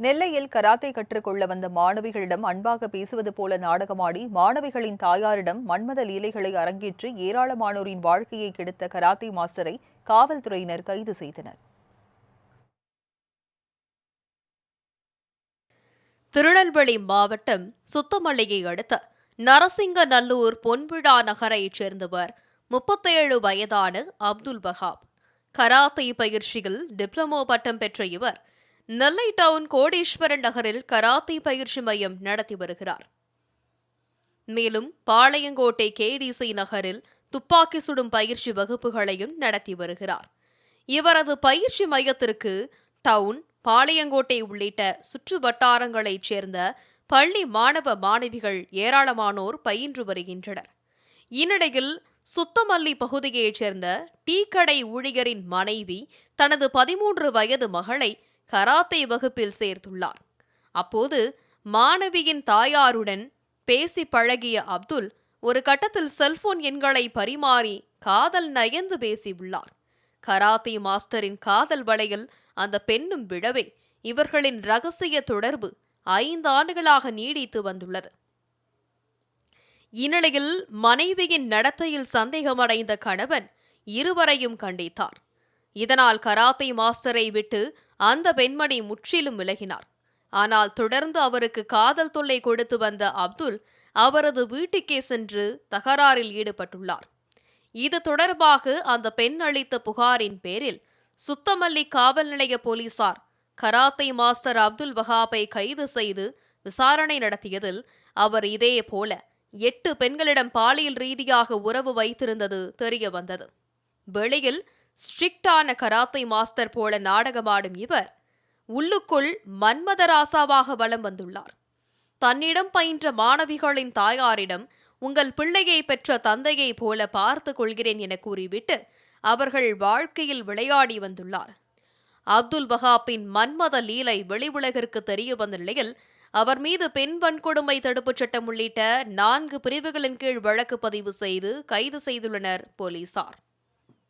நெல்லையில் கராத்தே கற்றுக்கொள்ள வந்த மாணவிகளிடம் அன்பாக பேசுவது போல நாடகமாடி மாணவிகளின் தாயாரிடம் மன்மத லீலைகளை அரங்கேற்றி ஏராளமானோரின் வாழ்க்கையை கெடுத்த கராத்தே மாஸ்டரை காவல்துறையினர் கைது செய்தனர். திருநெல்வேலி மாவட்டம் சுத்தமல்லியை அடுத்த நரசிங்கநல்லூர் பொன்விழா நகரைச் சேர்ந்தவர் முப்பத்தேழு வயதான அப்துல் பஹாப் கராத்தே பயிற்சியில் டிப்ளமோ பட்டம் பெற்ற இவர் நெல்லை டவுன் கோடீஸ்வரன் நகரில் கராத்தே பயிற்சி மையம் நடத்தி வருகிறார். மேலும் பாளையங்கோட்டை கேடிசி நகரில் துப்பாக்கி சுடும் பயிற்சி வகுப்புகளையும் நடத்தி வருகிறார். இவரது பயிற்சி மையத்திற்கு டவுன் பாளையங்கோட்டை உள்ளிட்ட சுற்று வட்டாரங்களைச் சேர்ந்த பள்ளி மாணவ மாணவிகள் ஏராளமானோர் பயின்று வருகின்றனர். இந்நிலையில் சுத்தமல்லி பகுதியைச் சேர்ந்த டீ கடை ஊழியரின் மனைவி தனது பதிமூன்று வயது மகளை கராத்தே வகுப்பில் சேர்த்துள்ளார். அப்போது மாணவியின் தாயாருடன் பேசி பழகிய அப்துல் ஒரு கட்டத்தில் செல்போன் எண்களை பரிமாறி காதல் நயந்து பேசியுள்ளார். கராத்தே மாஸ்டரின் காதல் வலையில் அந்த பெண்ணும் விழவே இவர்களின் ரகசிய தொடர்பு ஐந்து ஆண்டுகளாக நீடித்து வந்துள்ளது. இந்நிலையில் மனைவியின் நடத்தையில் சந்தேகமடைந்த கணவன் இருவரையும் கண்டித்தார். இதனால் கராத்தே மாஸ்டரை விட்டு அந்த பெண்மணி முற்றிலும் விலகினார். ஆனால் தொடர்ந்து அவருக்கு காதல் தொல்லை கொடுத்து வந்த அப்துல் அவரது வீட்டுக்கே சென்று தகராறில் ஈடுபட்டுள்ளார். இது தொடர்பாக அந்த பெண் அளித்த புகாரின் பேரில் சுத்தமல்லி காவல் நிலைய போலீசார் கராத்தை மாஸ்டர் அப்துல் வஹாபை கைது செய்து விசாரணை நடத்தியதில் அவர் இதே போல எட்டு பெண்களிடம் பாலியல் ரீதியாக உறவு வைத்திருந்தது தெரிய வந்தது வெளியில் ஸ்ட்ரிக்டான கராத்தை மாஸ்டர் போல நாடகமாடும் இவர் உள்ளுக்குள் மன்மதராசாவாக வலம் வந்துள்ளார். தன்னிடம் பயின்ற மாணவிகளின் தாயாரிடம் உங்கள் பிள்ளையை பெற்ற தந்தையை போல பார்த்து கொள்கிறேன் என கூறிவிட்டு அவர்கள் வாழ்க்கையில் விளையாடி வந்துள்ளார். அப்துல் வஹாப்பின் மன்மத லீலை வெளி உலகிற்கு தெரிய வந்த நிலையில் அவர் மீது பெண் வன்கொடுமை தடுப்புச் சட்டம் உள்ளிட்ட நான்கு பிரிவுகளின் கீழ் வழக்கு பதிவு செய்து கைது செய்துள்ளனர் போலீசார்.